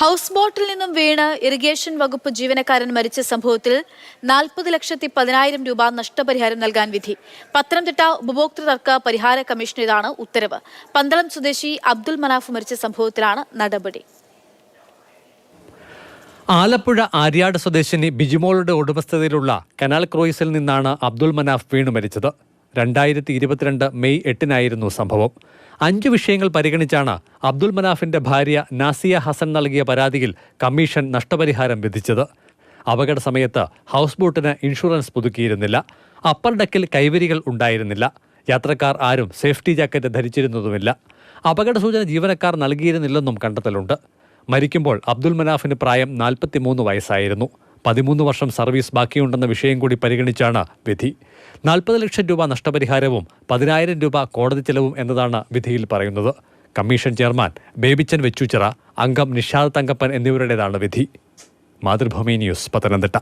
House ബോട്ടിൽ നിന്നും വീണ് irrigation വകുപ്പ് ജീവനക്കാരൻ മരിച്ച സംഭവത്തിൽ നാൽപ്പത് ലക്ഷത്തി പതിനായിരം രൂപ നഷ്ടപരിഹാരം നൽകാൻ വിധി. പത്തനംതിട്ട ഉപഭോക്തൃ തർക്ക പരിഹാര കമ്മീഷനുടേതാണ് ഉത്തരവ്. പന്തളം സ്വദേശി അബ്ദുൽ മനാഫ് മരിച്ച സംഭവത്തിലാണ് നടപടി. ആലപ്പുഴ ആര്യാട് സ്വദേശിനി ബിജിമോളുടെ ഉടമസ്ഥതയിലുള്ള കനാൽ ക്രോയിസിൽ നിന്നാണ് അബ്ദുൾ മനാഫ് വീണു മരിച്ചത്. രണ്ടായിരത്തി ഇരുപത്തിരണ്ട് മെയ് എട്ടിനായിരുന്നു സംഭവം. അഞ്ച് വിഷയങ്ങൾ പരിഗണിച്ചാണ് അബ്ദുൽ മനാഫിന്റെ ഭാര്യ നാസിയ ഹസൻ നൽകിയ പരാതിയിൽ കമ്മീഷൻ നഷ്ടപരിഹാരം വിധിച്ചത്. അപകട സമയത്ത് ഹൗസ് ബോട്ടിന് ഇൻഷുറൻസ് പുതുക്കിയിരുന്നില്ല. അപ്പർ ഡെക്കിൽ കൈവരികൾ ഉണ്ടായിരുന്നില്ല. യാത്രക്കാർ ആരും സേഫ്റ്റി ജാക്കറ്റ് ധരിച്ചിരുന്നതുമില്ല. അപകട സൂചന ജീവനക്കാർ നൽകിയിരുന്നില്ലെന്നും കണ്ടെത്തലുണ്ട്. മരിക്കുമ്പോൾ അബ്ദുൽ മനാഫിന് പ്രായം നാൽപ്പത്തിമൂന്ന് വയസ്സായിരുന്നു. പതിമൂന്ന് വർഷം സർവീസ് ബാക്കിയുണ്ടെന്ന വിഷയം കൂടി പരിഗണിച്ചാണ് വിധി. നാൽപ്പത് ലക്ഷം രൂപ നഷ്ടപരിഹാരവും പതിനായിരം രൂപ കോടതി ചെലവും എന്നതാണ് വിധിയിൽ പറയുന്നത്. കമ്മീഷൻ ചെയർമാൻ ബേബിച്ചൻ വെച്ചൂച്ചിറ അംഗം നിഷാദ് തങ്കപ്പൻ എന്നിവരുടേതാണ് വിധി. മാതൃഭൂമി ന്യൂസ് പത്തനംതിട്ട.